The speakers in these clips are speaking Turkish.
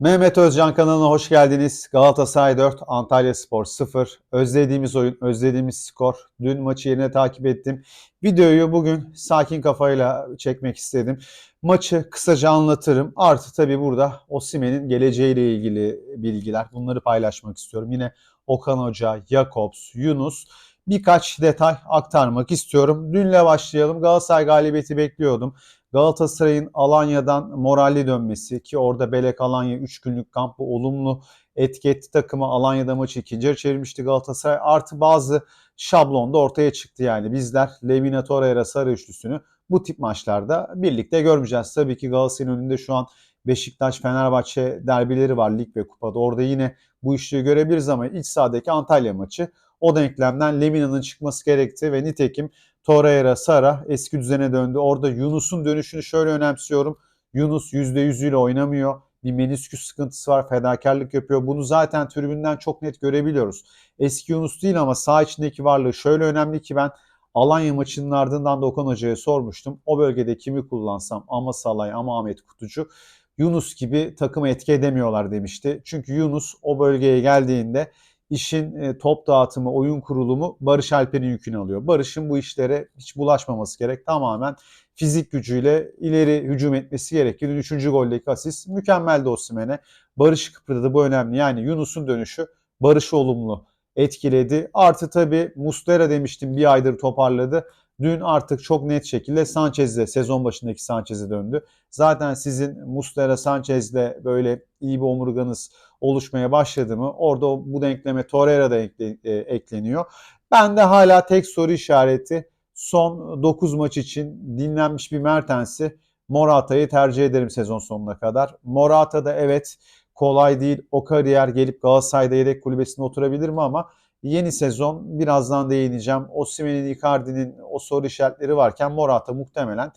Mehmet Özcan kanalına hoş geldiniz. Galatasaray 4, Antalya Spor 0. Özlediğimiz oyun, özlediğimiz skor. Dün maçı yerine takip ettim. Videoyu bugün sakin kafayla çekmek istedim. Maçı kısaca anlatırım. Artı tabii burada Osimen'in geleceğiyle ilgili bilgiler. Bunları paylaşmak istiyorum. Yine Okan Hoca, Jakobs, Yunus birkaç detay aktarmak istiyorum. Dünle başlayalım. Galatasaray galibiyeti bekliyordum. Galatasaray'ın Alanya'dan moralli dönmesi ki orada Belek Alanya 3 günlük kampı olumlu etki etti takımı. Alanya'da maçı ikinci yarı çevirmişti Galatasaray. Artı bazı şablonda ortaya çıktı yani. Bizler Lemina Torreira sarı üçlüsünü bu tip maçlarda birlikte görmeyeceğiz. Tabii ki Galatasaray'ın önünde şu an Beşiktaş, Fenerbahçe derbileri var lig ve kupada. Orada yine bu işliği görebiliriz ama iç sahadaki Antalya maçı o denklemden Lemina'nın çıkması gerekti ve nitekim Torreira, Sara eski düzene döndü. Orada Yunus'un dönüşünü şöyle önemsiyorum. Yunus %100'üyle oynamıyor. Bir menisküs sıkıntısı var, fedakarlık yapıyor. Bunu zaten tribünden çok net görebiliyoruz. Eski Yunus değil ama sağ içindeki varlığı şöyle önemli ki ben Alanya maçının ardından da Okan Hoca'ya sormuştum. O bölgede kimi kullansam ama Salay ama Ahmet Kutucu Yunus gibi takımı etki edemiyorlar demişti. Çünkü Yunus o bölgeye geldiğinde işin e, top dağıtımı, oyun kurulumu Barış Alper'in yükünü alıyor. Barış'ın bu işlere hiç bulaşmaması gerek. Tamamen fizik gücüyle ileri hücum etmesi gerekir. Üçüncü goldeki asist mükemmel de Osimhen'e. Barış kıpırdadı bu önemli. Yani Yunus'un dönüşü Barış'ı olumlu etkiledi. Artı tabi Mustera demiştim bir aydır toparladı. Dün artık çok net şekilde Sanchez'de sezon başındaki Sanchez'e döndü. Zaten sizin Mustera Sanchez'de böyle iyi bir omurganız oluşmaya başladı mı orada bu denkleme Torreira da e, ekleniyor. Ben de hala tek soru işareti son 9 maç için dinlenmiş bir Mertens'i Morata'yı tercih ederim sezon sonuna kadar. Morata da evet kolay değil. O kariyer gelip Galatasaray'da yedek kulübesinde oturabilir mi ama yeni sezon birazdan değineceğim. Osimhen'in, Icardi'nin o soru işaretleri varken Morata muhtemelen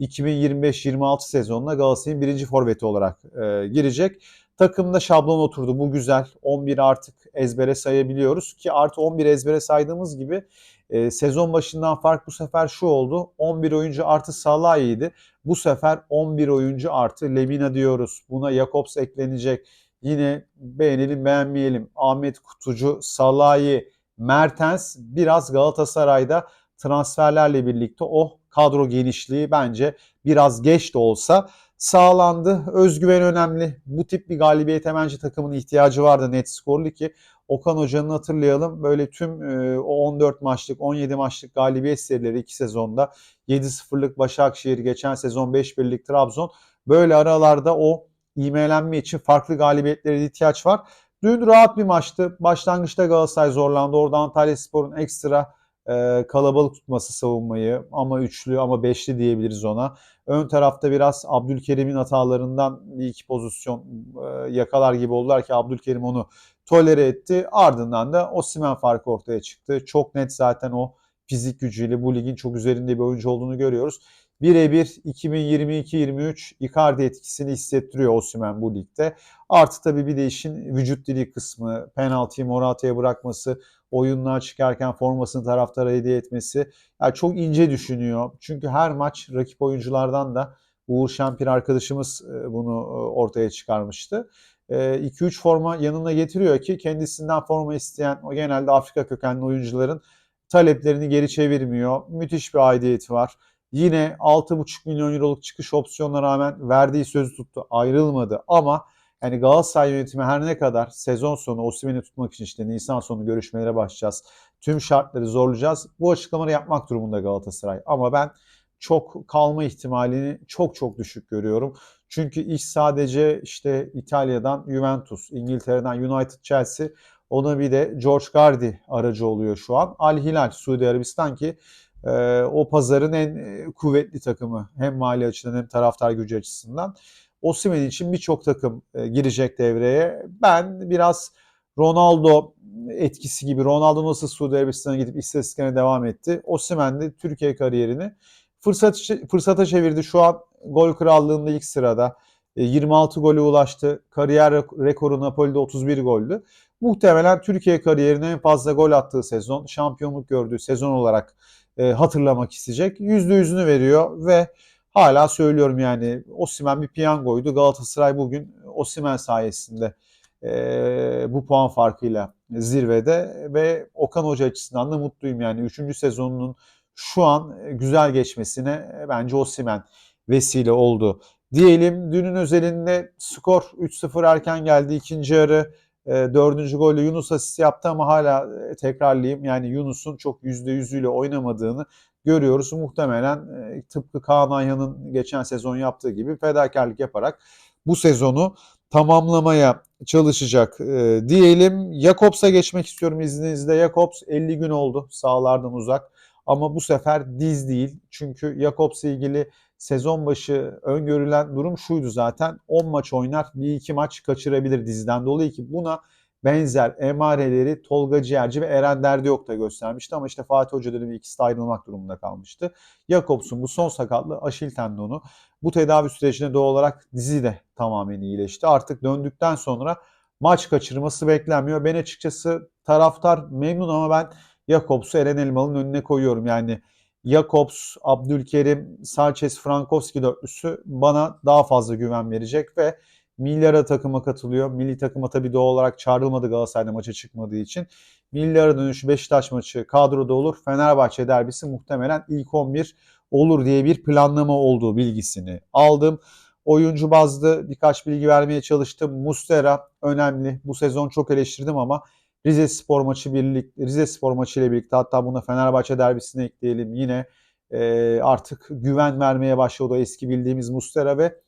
2025-26 sezonuna Galatasaray'ın birinci forveti olarak e, girecek. Takımda şablon oturdu. Bu güzel. 11 artık ezbere sayabiliyoruz ki artı 11 ezbere saydığımız gibi e, sezon başından fark bu sefer şu oldu. 11 oyuncu artı Salah'ydı. Bu sefer 11 oyuncu artı Lemina diyoruz. Buna Jakobs eklenecek. Yine beğenelim beğenmeyelim. Ahmet Kutucu, Salahi, Mertens biraz Galatasaray'da transferlerle birlikte o kadro genişliği bence biraz geç de olsa sağlandı. Özgüven önemli. Bu tip bir galibiyete bence takımın ihtiyacı vardı net skorlu ki Okan Hoca'nın hatırlayalım böyle tüm e, o 14 maçlık 17 maçlık galibiyet serileri iki sezonda 7-0'lık Başakşehir geçen sezon 5-1'lik Trabzon böyle aralarda o ivmelenme için farklı galibiyetlere ihtiyaç var. Dün rahat bir maçtı. Başlangıçta Galatasaray zorlandı. Orada Antalya Spor'un ekstra e, kalabalık tutması savunmayı ama üçlü ama beşli diyebiliriz ona. Ön tarafta biraz Abdülkerim'in hatalarından bir iki pozisyon e, yakalar gibi oldular ki Abdülkerim onu tolere etti. Ardından da Osimhen farkı ortaya çıktı. Çok net zaten o fizik gücüyle bu ligin çok üzerinde bir oyuncu olduğunu görüyoruz. Birebir 2022-23 Icardi etkisini hissettiriyor Osimhen bu ligde. Artı tabii bir de işin vücut dili kısmı, penaltıyı Morata'ya bırakması, oyunluğa çıkarken formasını taraftara hediye etmesi. Yani çok ince düşünüyor. Çünkü her maç rakip oyunculardan da Uğur Şampir arkadaşımız e, bunu e, ortaya çıkarmıştı. 2-3 e, forma yanına getiriyor ki kendisinden forma isteyen o genelde Afrika kökenli oyuncuların taleplerini geri çevirmiyor. Müthiş bir aidiyeti var. Yine 6,5 milyon euroluk çıkış opsiyonuna rağmen verdiği sözü tuttu, ayrılmadı ama yani Galatasaray yönetimi her ne kadar sezon sonu Osimhen'i tutmak için işte Nisan sonu görüşmelere başlayacağız. Tüm şartları zorlayacağız. Bu açıklamaları yapmak durumunda Galatasaray. Ama ben çok kalma ihtimalini çok çok düşük görüyorum. Çünkü iş sadece işte İtalya'dan Juventus, İngiltere'den United, Chelsea ona bir de George Gardi aracı oluyor şu an. Al Hilal Suudi Arabistan ki e, o pazarın en kuvvetli takımı hem mali açıdan hem taraftar gücü açısından. Osimhen için birçok takım e, girecek devreye. Ben biraz Ronaldo etkisi gibi Ronaldo nasıl Suudi Arabistan'a gidip istatistiklerine devam etti. Osimhen de Türkiye kariyerini fırsat, fırsata çevirdi. Şu an gol krallığında ilk sırada. 26 e, golü ulaştı. Kariyer rekoru Napoli'de 31 goldü. Muhtemelen Türkiye kariyerine en fazla gol attığı sezon, şampiyonluk gördüğü sezon olarak e, hatırlamak isteyecek. %100'ünü veriyor ve hala söylüyorum yani Osimen bir piyangoydu. Galatasaray bugün Osimen sayesinde e, bu puan farkıyla zirvede ve Okan Hoca açısından da mutluyum yani 3. sezonunun şu an güzel geçmesine bence Osimen vesile oldu. Diyelim dünün özelinde skor 3-0 erken geldi ikinci yarı. E, dördüncü golle Yunus asist yaptı ama hala e, tekrarlayayım yani Yunus'un çok yüzde yüzüyle oynamadığını görüyoruz. Muhtemelen e, tıpkı Kaan Ayhan'ın geçen sezon yaptığı gibi fedakarlık yaparak bu sezonu tamamlamaya çalışacak e, diyelim. Jakobs'a geçmek istiyorum izninizle. Jakobs 50 gün oldu sahalardan uzak ama bu sefer diz değil. Çünkü Jakobs'la ilgili sezon başı öngörülen durum şuydu zaten. 10 maç oynar, bir iki maç kaçırabilir diziden dolayı ki buna benzer emareleri Tolga Ciğerci ve Eren Derdiyok da göstermişti ama işte Fatih Hoca dönemi ikisi de ayrılmak durumunda kalmıştı. Jakobs'un bu son sakatlığı aşil tendonu. Bu tedavi sürecinde doğal olarak dizi de tamamen iyileşti. Artık döndükten sonra maç kaçırması beklenmiyor. Ben açıkçası taraftar memnun ama ben Jakobs'u Eren Elmalı'nın önüne koyuyorum. Yani Jakobs, Abdülkerim, Sanchez, Frankowski dörtlüsü bana daha fazla güven verecek ve Milyara takıma katılıyor. Milli takıma tabii doğal olarak çağrılmadı Galatasaray'da maça çıkmadığı için. Milyara dönüşü Beşiktaş maçı kadroda olur. Fenerbahçe derbisi muhtemelen ilk 11 olur diye bir planlama olduğu bilgisini aldım. Oyuncu bazlı birkaç bilgi vermeye çalıştım. Mustera önemli. Bu sezon çok eleştirdim ama Rize Spor maçı birlik Rize Spor maçı ile birlikte hatta buna Fenerbahçe derbisine ekleyelim. Yine e, artık güven vermeye başladı o eski bildiğimiz Mustera ve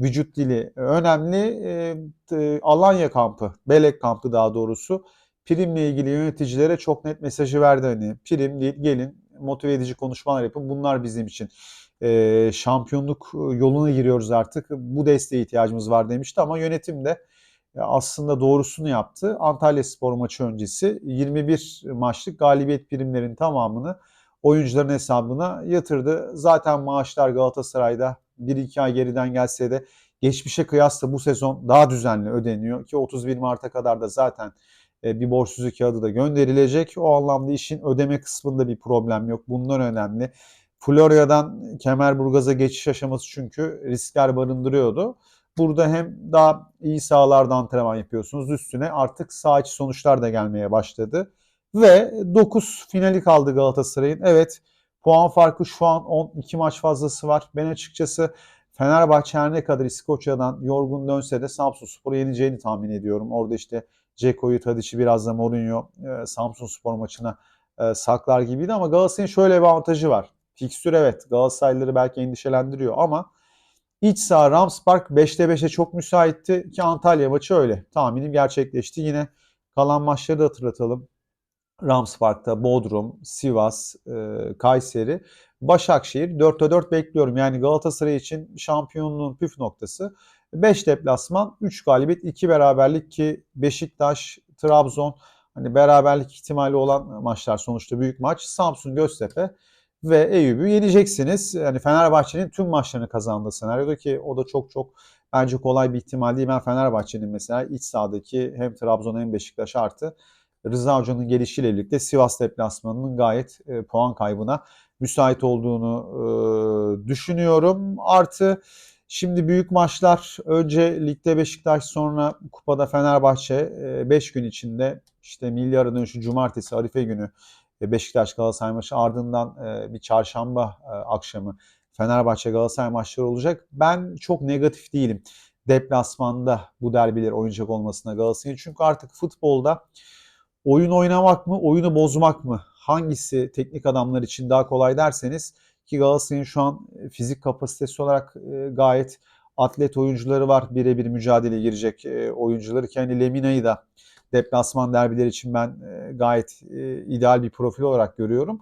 vücut dili önemli. E, Alanya kampı, Belek kampı daha doğrusu primle ilgili yöneticilere çok net mesajı verdi. Hani prim gelin motive edici konuşmalar yapın. Bunlar bizim için e, şampiyonluk yoluna giriyoruz artık. Bu desteğe ihtiyacımız var demişti ama yönetim de aslında doğrusunu yaptı. Antalya Spor maçı öncesi 21 maçlık galibiyet primlerinin tamamını oyuncuların hesabına yatırdı. Zaten maaşlar Galatasaray'da 1-2 ay geriden gelse de geçmişe kıyasla bu sezon daha düzenli ödeniyor ki 31 Mart'a kadar da zaten e, bir borçsuzluk kağıdı da gönderilecek. O anlamda işin ödeme kısmında bir problem yok. Bunlar önemli. Florya'dan Kemerburgaz'a geçiş aşaması çünkü riskler barındırıyordu. Burada hem daha iyi sahalarda antrenman yapıyorsunuz. Üstüne artık saha içi sonuçlar da gelmeye başladı. Ve 9 finali kaldı Galatasaray'ın. Evet puan farkı şu an 12 maç fazlası var. Ben açıkçası Fenerbahçe her ne kadar İskoçya'dan yorgun dönse de Samsun Spor'u yeneceğini tahmin ediyorum. Orada işte Ceko'yu, Tadic'i biraz da Mourinho e, Samsun Spor maçına e, saklar gibiydi ama Galatasaray'ın şöyle bir avantajı var. Fikstür evet Galatasaraylıları belki endişelendiriyor ama iç saha Rams Park 5'te 5'e çok müsaitti ki Antalya maçı öyle. Tahminim gerçekleşti. Yine kalan maçları da hatırlatalım. Rams Park'ta Bodrum, Sivas, e, Kayseri, Başakşehir 4'te 4 bekliyorum. Yani Galatasaray için şampiyonluğun püf noktası 5 deplasman, 3 galibiyet, 2 beraberlik ki Beşiktaş, Trabzon hani beraberlik ihtimali olan maçlar sonuçta büyük maç. Samsun, Göztepe ve Eyüp'ü yeneceksiniz. Yani Fenerbahçe'nin tüm maçlarını kazandığı senaryoda ki o da çok çok bence kolay bir ihtimal değil. Ben Fenerbahçe'nin mesela iç sahadaki hem Trabzon hem Beşiktaş artı Rıza Hoca'nın gelişiyle birlikte Sivas deplasmanının gayet e, puan kaybına müsait olduğunu e, düşünüyorum. Artı şimdi büyük maçlar önce ligde Beşiktaş sonra kupada Fenerbahçe 5 e, gün içinde işte milyarın dönüşü cumartesi Arife günü e, Beşiktaş Galatasaray maçı ardından e, bir çarşamba e, akşamı Fenerbahçe Galatasaray maçları olacak. Ben çok negatif değilim deplasmanda bu derbiler oynayacak olmasına Galatasaray'ın. Çünkü artık futbolda oyun oynamak mı, oyunu bozmak mı? Hangisi teknik adamlar için daha kolay derseniz ki Galatasaray'ın şu an e, fizik kapasitesi olarak gayet atlet oyuncuları var. Birebir mücadele girecek oyuncuları. Kendi Lemina'yı da deplasman derbiler için ben gayet ideal bir profil olarak görüyorum.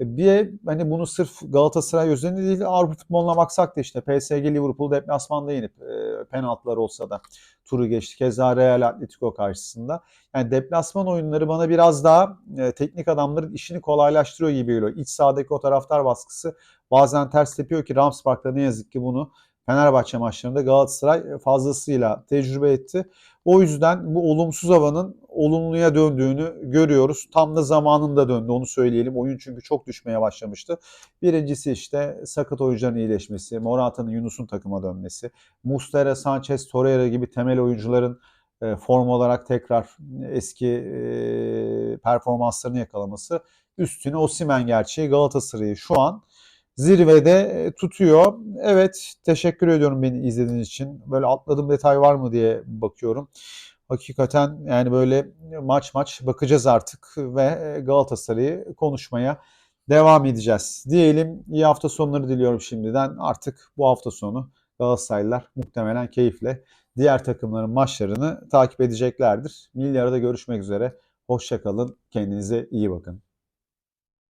Bir de hani bunu sırf Galatasaray özelinde değil Avrupa futboluna baksak da işte PSG Liverpool deplasmanda yenip e, penaltılar olsa da turu geçti. Keza Real Atletico karşısında. Yani deplasman oyunları bana biraz daha e, teknik adamların işini kolaylaştırıyor gibi geliyor. İç sahadaki o taraftar baskısı bazen ters tepiyor ki Rams Park'ta ne yazık ki bunu Fenerbahçe maçlarında Galatasaray fazlasıyla tecrübe etti. O yüzden bu olumsuz havanın olumluya döndüğünü görüyoruz. Tam da zamanında döndü onu söyleyelim. Oyun çünkü çok düşmeye başlamıştı. Birincisi işte sakat oyuncuların iyileşmesi, Morata'nın Yunus'un takıma dönmesi, Mustera, Sanchez, Torreira gibi temel oyuncuların e, form olarak tekrar eski e, performanslarını yakalaması. Üstüne Osimhen gerçeği Galatasaray'ı şu an zirvede e, tutuyor. Evet teşekkür ediyorum beni izlediğiniz için. Böyle atladığım detay var mı diye bakıyorum. Hakikaten yani böyle maç maç bakacağız artık ve e, Galatasaray'ı konuşmaya devam edeceğiz. Diyelim iyi hafta sonları diliyorum şimdiden. Artık bu hafta sonu Galatasaraylılar muhtemelen keyifle diğer takımların maçlarını takip edeceklerdir. Milli arada görüşmek üzere. Hoşçakalın. Kendinize iyi bakın.